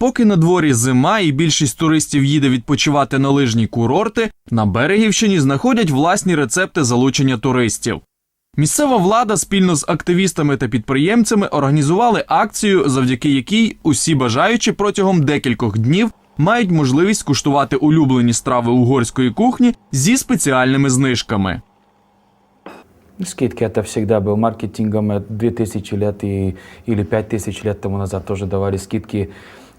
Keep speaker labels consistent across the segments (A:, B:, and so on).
A: Поки на дворі зима і більшість туристів їде відпочивати на лижні курорти, на Берегівщині знаходять власні рецепти залучення туристів. Місцева влада спільно з активістами та підприємцями організували акцію, завдяки якій усі бажаючі протягом декількох днів мають можливість скуштувати улюблені страви угорської кухні зі спеціальними знижками.
B: Скидки это всегда был маркетингом э, 2000 лет и, или 5000 лет тому назад тоже давали скидки.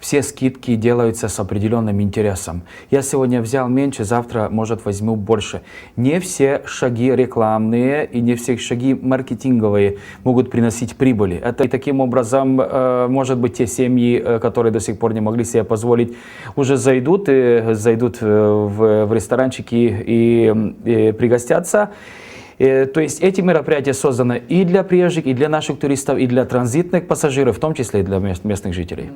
B: Все скидки делаются с определенным интересом. Я сегодня взял меньше, завтра, может, возьму больше. Не все шаги рекламные и не все шаги маркетинговые могут приносить прибыли. Это и таким образом, э, может быть, те семьи, э, которые до сих пор не могли себе позволить, уже зайдут, э, зайдут э, в, в ресторанчики и, и пригостятся. То есть эти мероприятия созданы и для приезжих, и для наших туристов, и для транзитных пассажиров, в том числе и для мест- местных жителей.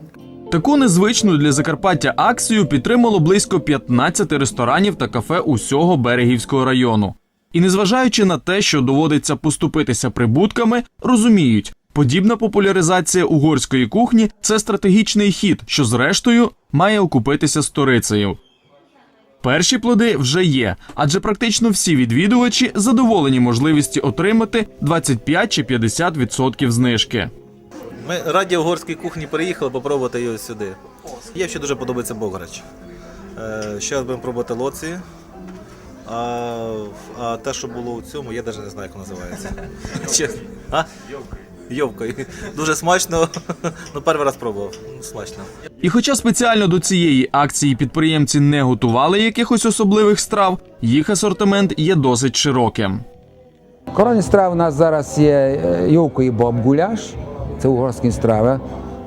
A: Таку незвичну для Закарпаття акцію підтримало близько 15 ресторанів та кафе усього Берегівського району. І незважаючи на те, що доводиться поступитися прибутками, розуміють, подібна популяризація угорської кухні це стратегічний хід, що зрештою має окупитися сторицею. Перші плоди вже є, адже практично всі відвідувачі задоволені можливості отримати 25 чи 50% знижки.
C: Ми раді угорській кухні приїхали попробувати її сюди. Їй ще дуже подобається бограч. Е, Ще раз будемо пробувати лоці. А, а те, що було у цьому, я навіть не знаю, як називається. Чесно. А? Йовка. Дуже смачно. Ну, перший раз пробував. Ну, Смачно.
A: І хоча спеціально до цієї акції підприємці не готували якихось особливих страв, їх асортимент є досить широким.
D: Коронні страви у нас зараз є е, ювко і боб гуляш, це угорські страви.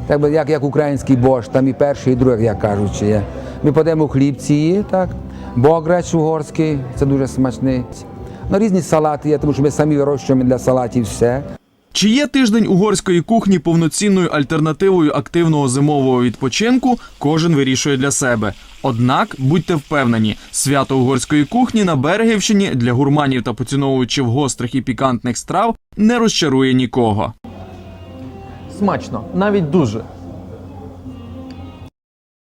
D: Так би як, як український борщ, там і перший, і другий, як кажучи, є. Ми подаємо хлібці, так. Бограч угорський, це дуже смачний. Ну, різні салати є, тому що ми самі вирощуємо для салатів все.
A: Чи є тиждень угорської кухні повноцінною альтернативою активного зимового відпочинку, кожен вирішує для себе. Однак будьте впевнені, свято угорської кухні на Берегівщині для гурманів та поціновувачів гострих і пікантних страв не розчарує нікого.
E: Смачно, навіть дуже.